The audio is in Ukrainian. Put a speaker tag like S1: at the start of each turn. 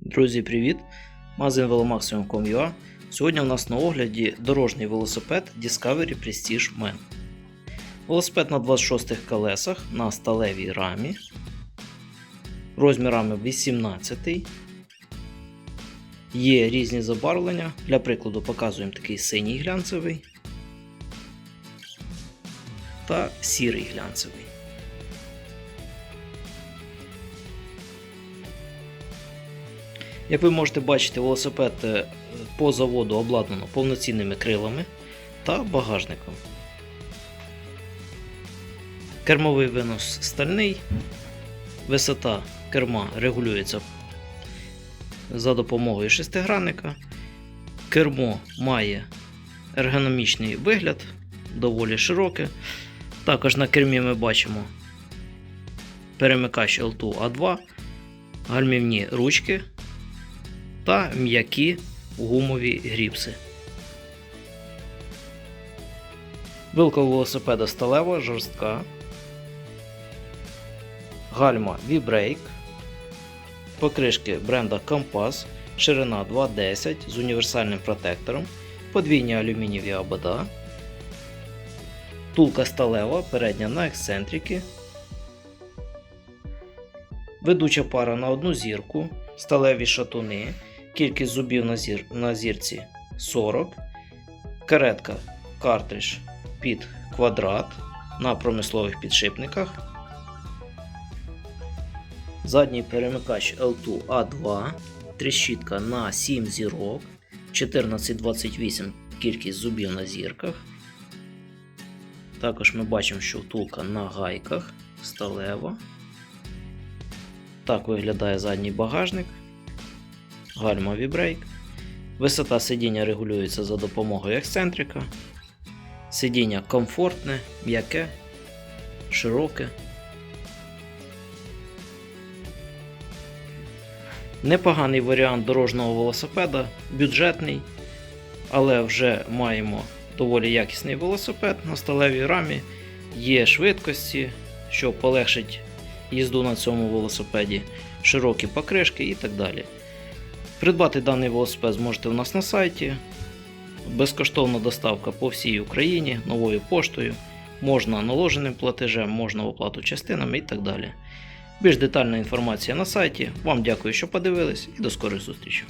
S1: Друзі, привіт! Магазин velomaximum.com.ua Сьогодні у нас на огляді дорожній велосипед Discovery Prestige Man. Велосипед на 26 колесах на сталевій рамі. Розмірами 18. Є різні забарвлення. Для прикладу показуємо такий синій глянцевий та сірий глянцевий. Як ви можете бачити, велосипед е, по заводу обладнано повноцінними крилами та багажником. Кермовий винос стальний, висота керма регулюється за допомогою шестигранника. Кермо має ергономічний вигляд, доволі широке. Також на кермі ми бачимо перемикач L2A2, гальмівні ручки та м'які гумові гріпси. Вилка велосипеда сталева, жорстка. Гальма V-Brake. Покришки бренда Compass. Ширина 2,10 з універсальним протектором. Подвійні алюмінієві обода. Тулка сталева, передня на ексцентрики. Ведуча пара на одну зірку. Сталеві шатуни. Кількість зубів на, зір, на зірці 40. Каретка картридж під квадрат на промислових підшипниках. Задній перемикач L2A2. Тріщітка на 7 зірок. 1428 кількість зубів на зірках. Також ми бачимо, що втулка на гайках сталева. Так виглядає задній багажник гальма V-Brake. Висота сидіння регулюється за допомогою ексцентрика. Сидіння комфортне, м'яке, широке. Непоганий варіант дорожнього велосипеда, бюджетний, але вже маємо доволі якісний велосипед на сталевій рамі, є швидкості, що полегшить їзду на цьому велосипеді, широкі покришки і так далі. Придбати даний велосипед зможете у нас на сайті. Безкоштовна доставка по всій Україні новою поштою. Можна наложеним платежем, можна оплату частинами і так далі. Більш детальна інформація на сайті. Вам дякую, що подивились, і до скорих зустрічей.